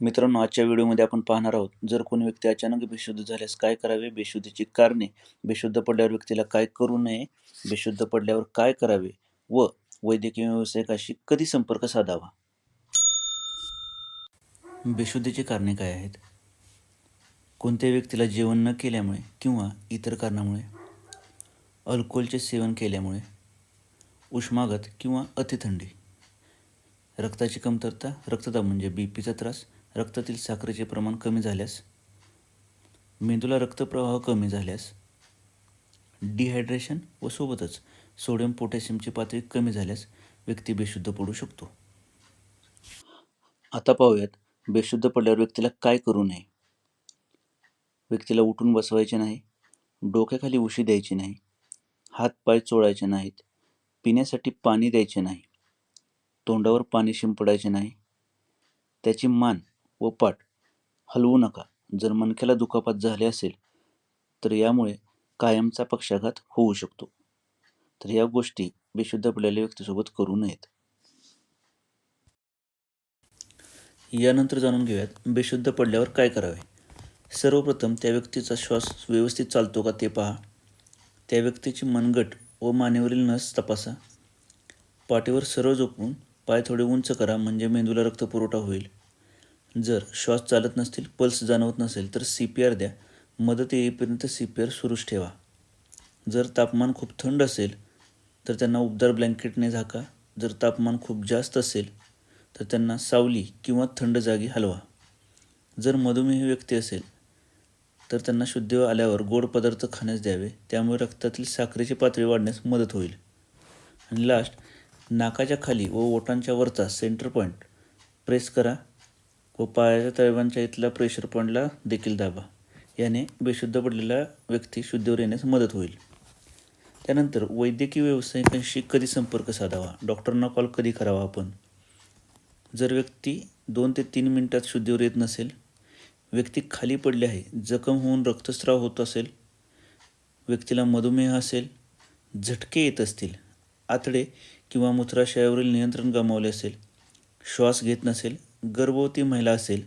मित्रांनो आजच्या व्हिडिओमध्ये आपण पाहणार आहोत जर कोणी व्यक्ती अचानक बेशुद्ध झाल्यास काय करावे? बेशुद्धीची कारणे. बेशुद्ध पडल्यावर व्यक्तीला काय करू नये? बेशुद्ध पडल्यावर काय करावे? व वैद्यकीय व्यावसायिकाशी कधी संपर्क साधावा? बेशुद्धीची कारणे काय आहेत? कोणत्या व्यक्तीला जेवण न केल्यामुळे किंवा इतर कारणामुळे अल्कोहोलचे सेवन केल्यामुळे उष्माघात किंवा अतिथंडी रक्ताची कमतरता रक्तदाब म्हणजे बी पीचा त्रास रक्तातील साखरेचे प्रमाण कमी झाल्यास मेंदूला रक्तप्रवाह कमी झाल्यास डिहायड्रेशन व सोबतच सोडियम पोटॅशियमची पातळी कमी झाल्यास व्यक्ती बेशुद्ध पडू शकतो. आता पाहूयात बेशुद्ध पडल्यावर व्यक्तीला काय करू नये. व्यक्तीला उठून बसवायचे नाही डोक्याखाली उशी द्यायची नाही हात पाय चोळायचे नाहीत पिण्यासाठी पाणी द्यायचे नाही तोंडावर पाणी शिंपडायचे नाही त्याची मान व पाठ हलवू नका. जर मनख्याला दुखापत झाली असेल तर यामुळे कायमचा पक्षाघात होऊ शकतो. तर या गोष्टी बेशुद्ध पडलेल्या व्यक्तीसोबत करू नयेत. यानंतर जाणून घेऊयात बेशुद्ध पडल्यावर काय करावे? सर्वप्रथम त्या व्यक्तीचा श्वास व्यवस्थित चालतो का ते पहा. त्या व्यक्तीची मनगट व मानेवरील नस तपासा. पाठीवर सरळ झोपून पाय थोडे उंच करा म्हणजे मेंदूला रक्तपुरवठा होईल. जर श्वास चालत नसतील पल्स जाणवत नसेल तर सी पी आर द्या. मदत येईपर्यंत सी पी आर सुरूच ठेवा. जर तापमान खूप थंड असेल तर त्यांना उबदार ब्लँकेटने झाका. जर तापमान खूप जास्त असेल तर त्यांना सावली किंवा थंड जागी हलवा. जर मधुमेह व्यक्ती असेल तर त्यांना शुद्ध आल्यावर गोड पदार्थ खाण्यास द्यावे. त्यामुळे रक्तातील साखरेची पातळी वाढण्यास मदत होईल. आणि लास्ट नाकाच्या खाली व ओटांच्या वरचा सेंटर पॉईंट प्रेस करा. व पायाच्या तळव्यांच्या इथल्या प्रेशर पॉईंटला देखील दाबा. याने बेशुद्ध पडलेला व्यक्ती शुद्धीवर येण्यास मदत होईल. त्यानंतर वैद्यकीय व्यावसायिकांशी कधी संपर्क साधावा? डॉक्टरांना कॉल कधी करावा आपण? जर व्यक्ती दोन ते तीन मिनिटात शुद्धीवर येत नसेल व्यक्ती खाली पडली आहे जखम होऊन रक्तस्राव होत असेल व्यक्तीला मधुमेह असेल झटके येत असतील आतडे किंवा मूत्राशयावरील नियंत्रण गमावले असेल श्वास घेत नसेल गर्भवती महिला असेल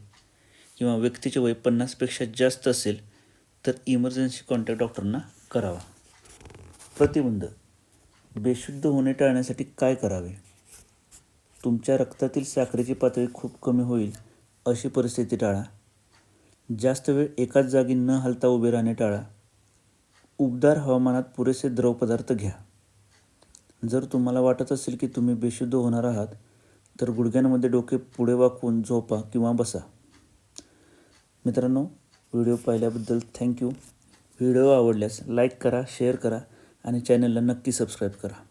किंवा व्यक्तीचे वय पन्नासपेक्षा जास्त असेल तर इमर्जन्सी कॉन्टॅक्ट डॉक्टरना करावा. प्रतिबंध. बेशुद्ध होणे टाळण्यासाठी काय करावे? तुमच्या रक्तातील साखरेची पातळी खूप कमी होईल अशी परिस्थिती टाळा. जास्त वेळ एकाच जागी न हलता उभे राहणे टाळा. उबदार हवामानात पुरेसे द्रवपदार्थ घ्या. जर तुम्हाला वाटत असेल की तुम्ही बेशुद्ध होणार आहात तर गुडघ्यांमध्ये डोके पुढे वाकवून झोपा किंवा बसा. मित्रांनो व्हिडिओ पाहिल्याबद्दल थँक्यू व्हिडिओ आवडल्यास लाईक करा शेअर करा आणि चॅनलला नक्की सबस्क्राईब करा.